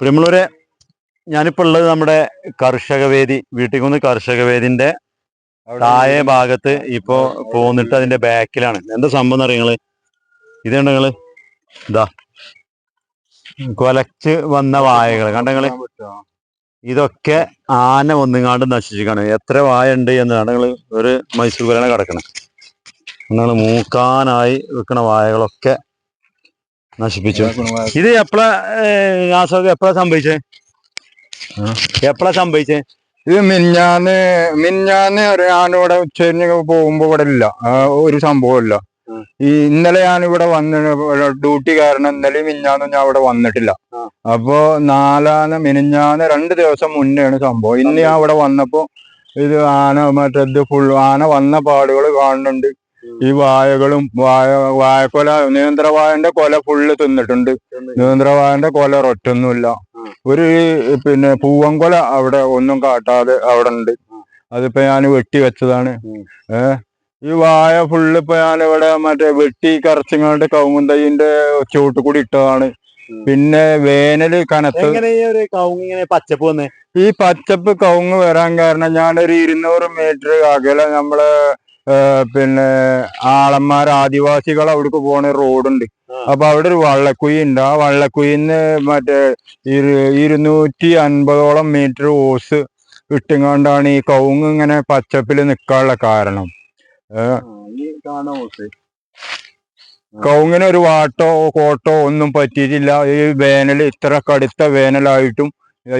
പ്രിയമുള്ളവരെ ഞാനിപ്പോൾ ഉള്ളത് നമ്മുടെ കർഷകവേദി വീട്ടിക്കുന്ന് കർഷക വേദിന്റെ താഴെ ഭാഗത്ത് ഇപ്പോ പോന്നിട്ട് അതിന്റെ ബാക്കിലാണ്. എന്താ സംഭവം അറിയങ്ങൾ ഇതാണ് നിങ്ങൾ? ഇതാ കൊലച്ച് വന്ന വായകൾ കണ്ടങ്ങൾ ഇതൊക്കെ ആന ഒന്നുങ്ങാണ്ട് നശിച്ചിരിക്കാണ് എത്ര വായ ഉണ്ട് എന്നാണ് നിങ്ങൾ ഒരു മൈസൂർ വരണ കിടക്കണം നിങ്ങൾ മൂക്കാനായി വെക്കണ വായകളൊക്കെ നശിപ്പിച്ചു. ഇത് എപ്പോഴാ എപ്പഴാ എപ്പോഴാ സംഭവിച്ചേ? എപ്പോഴാ സംഭവിച്ചേ? ഇത് മിഞ്ഞാന്ന് മിഞ്ഞാന്ന് ഞാനിവിടെ ഉച്ചരിഞ്ഞ് പോകുമ്പോ ഇവിടെ ഇല്ല. ഒരു സംഭവം ഇല്ല ഉം. ഈ ഇന്നലെ ഞാനിവിടെ വന്ന് ഡ്യൂട്ടി കാരണം ഇന്നലെ മിഞ്ഞാന്നും ഞാൻ ഇവിടെ വന്നിട്ടില്ല. അപ്പോ നാലാന്ന് മിനിഞ്ഞാന്ന് രണ്ട് ദിവസം മുന്നെയാണ് സംഭവം. ഇന്ന് ഞാൻ ഇവിടെ വന്നപ്പോ ഇത് ആന മറ്റേത് ഫുൾ ആന വന്ന പാടുകൾ കാണുന്നുണ്ട്. ഈ വായകളും വായ വായക്കൊല നിയന്ത്രവായന്റെ കൊല ഫുള്ള് തിന്നിട്ടുണ്ട്. നിയന്ത്രവായന്റെ കൊല ഒറ്റൊന്നുമില്ല. ഒരു പിന്നെ പൂവൻകൊല അവിടെ ഒന്നും കാട്ടാതെ അവിടെ ഉണ്ട്. അതിപ്പോ ഞാൻ വെട്ടി വെച്ചതാണ്. ഏഹ് ഈ വായ ഫുള്ള് ഇപ്പൊ ഞാൻ ഇവിടെ മറ്റേ വെട്ടി കറച്ചിങ്ങാണ്ട് കൗമുന്തയ്യന്റെ ചുവട്ട് കൂടി ഇട്ടതാണ്. പിന്നെ വേനൽ കനത്ത് പച്ചപ്പ് വന്നേ? ഈ പച്ചപ്പ് കവുങ്ങ് വരാൻ കാരണം ഞാനൊരു ഇരുന്നൂറ് മീറ്റർ അകലെ നമ്മളെ പിന്നെ ആളന്മാർ ആദിവാസികൾ അവിടേക്ക് പോണ റോഡുണ്ട്. അപ്പൊ അവിടെ ഒരു വള്ളക്കുഴി ഉണ്ട് ആ വള്ളക്കുഴിന്ന് മറ്റേ ഇരു- ഇരുന്നൂറ്റി അൻപതോളം മീറ്റർ ഓസ് ഇട്ടുകൊണ്ടാണ് ഈ കവുങ്ങ് ഇങ്ങനെ പച്ചപ്പിൽ നിൽക്കാനുള്ള കാരണം. കവുങ്ങിന് ഒരു വാട്ടോ കോട്ടോ ഒന്നും പറ്റിയിട്ടില്ല. ഈ വേനൽ ഇത്ര കടുത്ത വേനലായിട്ടും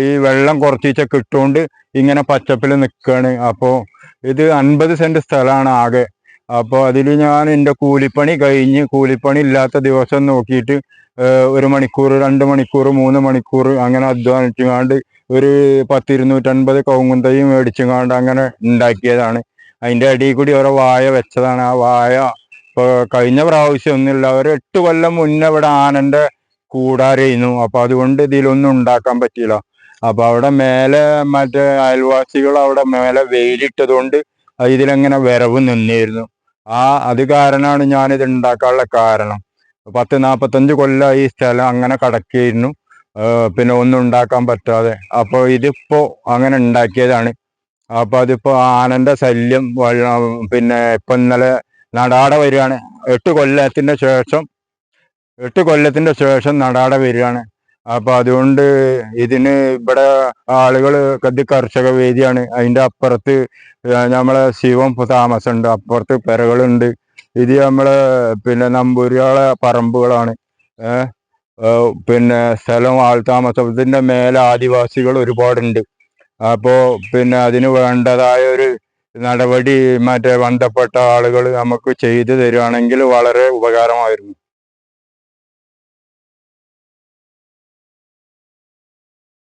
ഈ വെള്ളം കുറച്ചീച്ച കിട്ടുകൊണ്ട് ഇങ്ങനെ പച്ചപ്പിൽ നിൽക്കുകയാണ് അപ്പോൾ ഇത് അൻപത് സെന്റ് സ്ഥലമാണ് ആകെ. അപ്പോൾ അതിൽ ഞാൻ എന്റെ കൂലിപ്പണി കഴിഞ്ഞ് കൂലിപ്പണി ഇല്ലാത്ത ദിവസം നോക്കിയിട്ട് ഒരു മണിക്കൂർ രണ്ട് മണിക്കൂർ മൂന്ന് മണിക്കൂർ അങ്ങനെ അധ്വാനിച്ചുകൊണ്ട് ഒരു പത്തിരുന്നൂറ്റൻപത് കവുങ്ങും തൈ മേടിച്ചുകൊണ്ട് അങ്ങനെ ഉണ്ടാക്കിയതാണ്. അതിന്റെ അടിയിൽ കൂടി ഓരോ വായ വെച്ചതാണ്. ആ വായ ഇപ്പോൾ കഴിഞ്ഞ പ്രാവശ്യം ഒന്നുമില്ല ഒരു എട്ട് കൊല്ലം മുന്നേ ഇവിടെ ആനന്റെ കൂടാരായിരുന്നു അപ്പോൾ അതുകൊണ്ട് ഇതിലൊന്നും ഉണ്ടാക്കാൻ പറ്റിയില്ല. അപ്പൊ അവിടെ മേലെ മറ്റേ അയൽവാസികൾ അവിടെ മേലെ വെയിലിട്ടതുകൊണ്ട് ഇതിലങ്ങനെ വിരവ് നിന്നിരുന്നു. ആ അത് കാരണമാണ് ഇത് ഉണ്ടാക്കാനുള്ള കാരണം. പത്ത് നാപ്പത്തഞ്ച് കൊല്ലം ഈ സ്ഥലം അങ്ങനെ കടക്കിയിരുന്നു. പിന്നെ ഒന്നും ഉണ്ടാക്കാൻ പറ്റാതെ. അപ്പോൾ ഇതിപ്പോ അങ്ങനെ ഉണ്ടാക്കിയതാണ് അപ്പൊ അതിപ്പോ ആനന്ദ ശല്യം പിന്നെ ഇപ്പൊ ഇന്നലെ നടാട വരികയാണ്. എട്ട് കൊല്ലത്തിന്റെ ശേഷം എട്ട് കൊല്ലത്തിന്റെ ശേഷം നടാട വരികയാണ്. അപ്പൊ അതുകൊണ്ട് ഇതിന് ഇവിടെ ആളുകൾ കത്തി കർഷക വേദിയാണ്. അതിന്റെ അപ്പുറത്ത് നമ്മളെ ശിവം താമസം ഉണ്ട് അപ്പുറത്ത് പെരകളുണ്ട്. ഇത് നമ്മളെ പിന്നെ നമ്പൂരികളെ പറമ്പുകളാണ്. പിന്നെ സ്ഥലം ആൾ താമസത്തിന്റെ മേലെ ആദിവാസികൾ ഒരുപാടുണ്ട്. അപ്പോ പിന്നെ അതിന് വേണ്ടതായ ഒരു നടപടി മറ്റേ ബന്ധപ്പെട്ട ആളുകൾ നമുക്ക് ചെയ്തു തരുവാണെങ്കിൽ വളരെ ഉപകാരമായിരുന്നു.